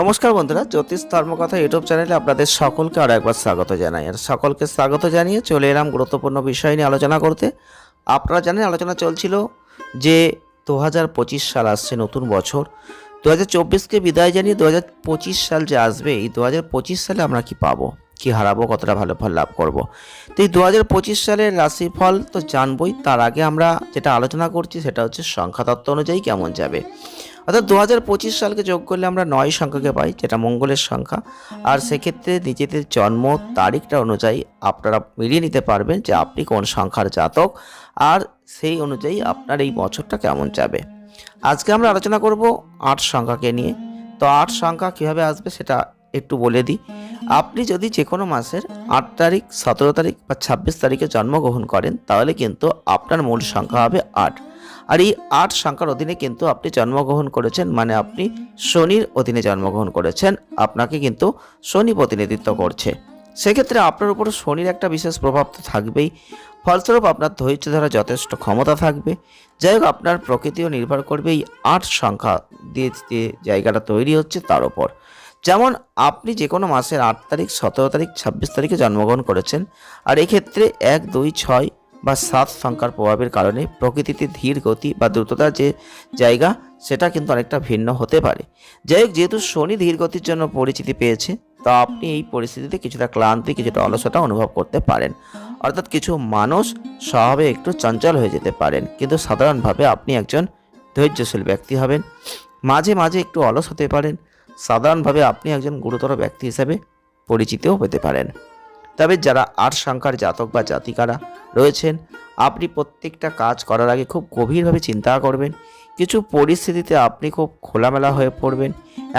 নমস্কার বন্ধুরা, জ্যোতিষ ধর্মকথা ইউটিউব চ্যানেলে আপনাদের সকলকে আরও একবার স্বাগত জানাই। আর সকলকে স্বাগত জানিয়ে চলে এলাম গুরুত্বপূর্ণ বিষয় নিয়ে আলোচনা করতে। আপনারা জানেন আলোচনা চলছিল যে দু হাজার পঁচিশ সাল আসছে নতুন বছর। দু হাজার চব্বিশকে বিদায় জানিয়ে দু হাজার পঁচিশ সাল যে আসবে, এই দু হাজার পঁচিশ সালে আমরা কি পাবো, কি হারাবো, কতটা ভালো ফল লাভ করব। তো এই দু হাজার পঁচিশ সালের রাশিফল তো জানবই, তার আগে আমরা যেটা আলোচনা করছি সেটা হচ্ছে সংখ্যাতত্ত্ব অনুযায়ী কেমন যাবে। অর্থাৎ দু হাজার পঁচিশ সালকে যোগ করলে আমরা নয় সংখ্যাকে পাই, যেটা মঙ্গলের সংখ্যা। আর সেক্ষেত্রে নিজেদের জন্ম তারিখটা অনুযায়ী আপনারা মিলিয়ে নিতে পারবেন যে আপনি কোন সংখ্যার জাতক, আর সেই অনুযায়ী আপনার এই বছরটা কেমন যাবে। আজকে আমরা আলোচনা করব আট সংখ্যাকে নিয়ে। তো আট সংখ্যা কীভাবে আসবে সেটা একটু বলে দিই। আপনি যদি যে কোনো মাসের আট তারিখ, সতেরো তারিখ বা ছাব্বিশ তারিখে জন্মগ্রহণ করেন, তাহলে কিন্তু আপনার মূল সংখ্যা হবে আট। আর এই আট সংখ্যার অধীনে কিন্তু আপনি জন্মগ্রহণ করেছেন মানে আপনি শনির অধীনে জন্মগ্রহণ করেছেন, আপনাকে কিন্তু শনি প্রতিনিধিত্ব করছে। সেক্ষেত্রে আপনার উপর শনির একটা বিশেষ প্রভাব তো থাকবেই। ফলস্বরূপ আপনার ধৈর্য ধরা যথেষ্ট ক্ষমতা থাকবে। যাই হোক আপনার প্রকৃতিও নির্ভর করবে এই আট সংখ্যা দিয়ে যে জায়গাটা তৈরি হচ্ছে তার উপর। যেমন, আপনি যে কোনো মাসের আট তারিখ, সতেরো তারিখ, ছাব্বিশ তারিখে জন্মগ্রহণ করেছেন, আর এক্ষেত্রে এক, দুই, ছয় বা সাত সংখ্যার প্রভাবের কারণে প্রকৃতিতে ধীর গতি বা দ্রুততার যে জায়গা, সেটা কিন্তু অনেকটা ভিন্ন হতে পারে। যাই হোক, যেহেতু শনি ধীর গতির জন্য পরিচিতি পেয়েছে, তা আপনি এই পরিস্থিতিতে কিছুটা ক্লান্তি, কিছুটা অলসতা অনুভব করতে পারেন। অর্থাৎ কিছু মানুষ স্বভাবে একটু চঞ্চল হয়ে যেতে পারেন, কিন্তু সাধারণভাবে আপনি একজন ধৈর্যশীল ব্যক্তি হবেন। মাঝে মাঝে একটু অলস হতে পারেন। সাধারণভাবে আপনি একজন গুরুতর ব্যক্তি হিসেবে পরিচিতও হতে পারেন। তবে যারা আট সংখ্যার জাতক বা জাতিকারা রয়েছেন, আপনি প্রত্যেকটা কাজ করার আগে খুব গভীরভাবে চিন্তা করবেন। কিছু পরিস্থিতিতে আপনি খুব খোলামেলা হয়ে পড়বেন,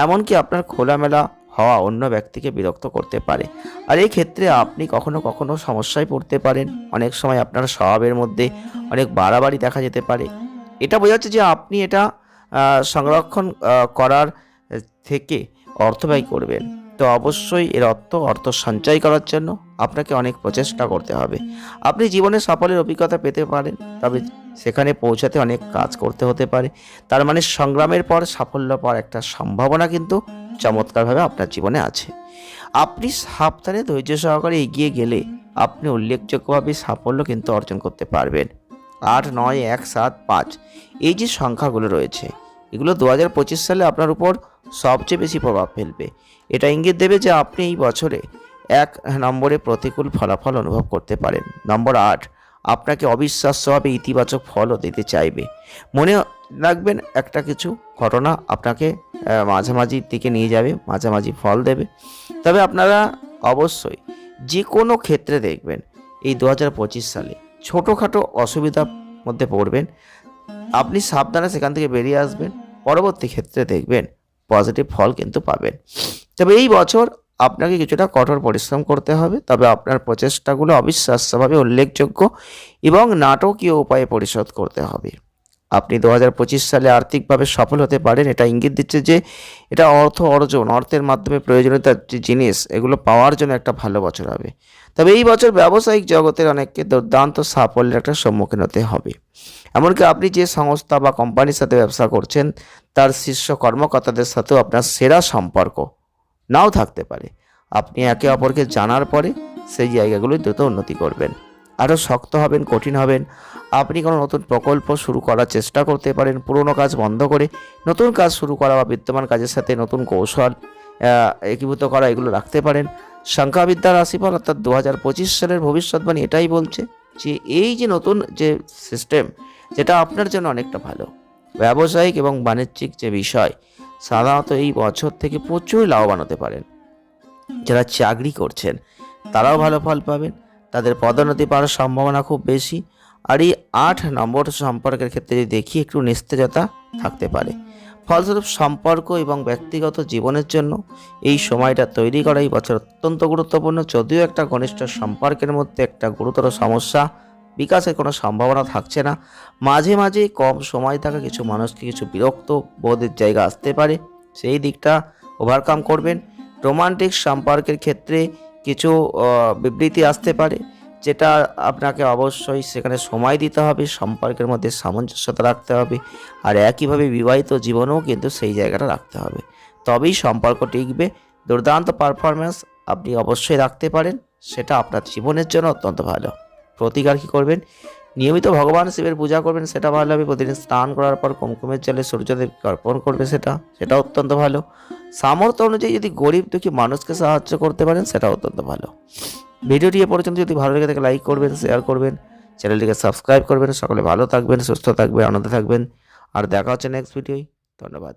এমনকি আপনার খোলামেলা হওয়া অন্য ব্যক্তিকে বিরক্ত করতে পারে। আর এই ক্ষেত্রে আপনি কখনো কখনো সমস্যায় পড়তে পারেন। অনেক সময় আপনার স্বভাবের মধ্যে অনেক বাড়াবাড়ি দেখা যেতে পারে। এটা বোঝাচ্ছে যে আপনি এটা সংরক্ষণ করার থেকে অর্থ ব্যয় করবেন। তো অবশ্যই এর অর্থ অর্থ সঞ্চয় করার জন্য আপনাকে অনেক প্রচেষ্টা করতে হবে। আপনি জীবনে সাফল্যের অভিজ্ঞতা পেতে পারেন, তবে সেখানে পৌঁছাতে অনেক কাজ করতে হতে পারে। তার মানে সংগ্রামের পর সাফল্য পাওয়ার একটা সম্ভাবনা কিন্তু চমৎকারভাবে আপনার জীবনে আছে। আপনি সাবধানে ধৈর্য সহকারে এগিয়ে গেলে আপনি উল্লেখযোগ্যভাবে সাফল্য কিন্তু অর্জন করতে পারবেন। আট, নয়, এক, সাত, পাঁচ, এই যে সংখ্যাগুলো রয়েছে, এগুলো দু হাজার পঁচিশ সালে আপনার উপর সবচেয়ে বেশি প্রভাব ফেলবে। এটা ইঙ্গিত দেবে যে আপনি এই বছরে এক নম্বরে প্রতিকূল ফলাফল অনুভব করতে পারেন নম্বর আট, আপনাকে অবিশ্বাস্যভাবে ইতিবাচক ফলও দিতে চাইবে। মনে রাখবেন, একটা কিছু ঘটনা আপনাকে মাঝামাঝির দিকে নিয়ে যাবে, মাঝামাঝি ফল দেবে। তবে আপনারা অবশ্যই যে কোনো ক্ষেত্রে দেখবেন, এই দু হাজার পঁচিশ সালে ছোটোখাটো অসুবিধার মধ্যে পড়বেন। আপনি সাবধানে সেখান থেকে বেরিয়ে আসবেন, পরবর্তী ক্ষেত্রে দেখবেন, পজিটিভ ফল কিন্তু পাবেন। তবে এই বছর আপনাকে কিছুটা কঠোর পরিশ্রম করতে হবে, তবে আপনার প্রচেষ্টাগুলো অবিশ্বাস্যভাবে উল্লেখযোগ্য এবং নাটকীয় উপায়ে পরিশোধ করতে হবে। আপনি দু হাজার পঁচিশ সালে আর্থিকভাবে সফল হতে পারেন, এটা ইঙ্গিত দিচ্ছে যে এটা অর্থ অর্জন, অর্থের মাধ্যমে প্রয়োজনীয়তার যে জিনিস, এগুলো পাওয়ার জন্য একটা ভালো বছর হবে। তবে এই বছর ব্যবসায়িক জগতের অনেককে দুর্দান্ত সাফল্যের একটা সম্মুখীন হতে হবে। এমনকি আপনি যে সংস্থা বা কোম্পানির সাথে ব্যবসা করছেন, তার শীর্ষ কর্মকর্তাদের সাথেও আপনার সেরা সম্পর্ক। নাও থাকতে পারে। আপনি একে অপরকে জানার পরে সেই জায়গাগুলোই দ্রুত উন্নতি করবেন। আরও শক্ত হবেন, কঠিন হবেন। আপনি কোনো নতুন প্রকল্প শুরু করার চেষ্টা করতে পারেন, পুরনো কাজ বন্ধ করে নতুন কাজ শুরু করা বা বিদ্যমান কাজের সাথে নতুন কৌশল একীভূত করা, এগুলো রাখতে পারেন। সংখ্যাবিদ্যার রাশিফল অর্থাৎ দু হাজার পঁচিশ সালের ভবিষ্যৎবাণী এটাই বলছে যে, এই যে নতুন যে সিস্টেম যেটা আপনার জন্য অনেকটা ভালো। ব্যবসায়িক এবং বাণিজ্যিক যে বিষয় সাধারণত এই বছর থেকে প্রচুর লাভবান হতে পারেন। যারা চাকরি করছেন, তারাও ভালো ফল পাবেন। তাদের পদোন্নতি পাওয়ার সম্ভাবনা খুব বেশি। আর এই আট নম্বর সম্পর্কের ক্ষেত্রে যদি দেখি, একটু নিস্তেজতা থাকতে পারে। ফলস্বরূপ সম্পর্ক এবং ব্যক্তিগত জীবনের জন্য এই সময়টা তৈরি করা এই বছর অত্যন্ত গুরুত্বপূর্ণ। যদিও একটা ঘনিষ্ঠ সম্পর্কের মধ্যে একটা গুরুতর সমস্যা বিকাশের কোনো সম্ভাবনা থাকছে না। মাঝে মাঝে কম সময় থাকা কিছু মানুষকে কিছু বিরক্ত বোধের জায়গা আসতে পারে। সেই দিকটা ওভারকাম করবেন। রোমান্টিক সম্পর্কের ক্ষেত্রে কিছু বিবৃতি আসতে পারে, যেটা আপনাকে অবশ্যই সেখানে সময় দিতে হবে, সম্পর্কের মধ্যে সামঞ্জস্যতা রাখতে হবে, আর একইভাবে বিবাহিত জীবনেও কিন্তু সেই জায়গাটা রাখতে হবে। তবেই সম্পর্ক টিকবে। দুর্দান্ত পারফরমেন্স আপনি অবশ্যই রাখতে পারেন, সেটা আপনার জীবনের জন্য অত্যন্ত ভালো। প্রতিকার কী করবেন? নিয়মিত ভগবান শিবের পূজা করবেন, সেটা ভালো হবে। প্রতিদিন স্নান করার পর কুমকুমের জলে সূর্যদেবকে অর্পণ করবে সেটা সেটা অত্যন্ত ভালো। সামর্থ্য অনুযায়ী যদি গরিব দুঃখী মানুষকে সাহায্য করতে পারেন সেটা অত্যন্ত ভালো। ভিডিওটি এ পর্যন্ত যদি ভালো লেগে থাকে, লাইক করবেন শেয়ার করবেন, চ্যানেলটিকে সাবস্ক্রাইব করবেন। সকলে ভালো থাকবেন, সুস্থ থাকবেন, আনন্দে থাকবেন। আর দেখা হচ্ছে নেক্সট ভিডিওয় ধন্যবাদ।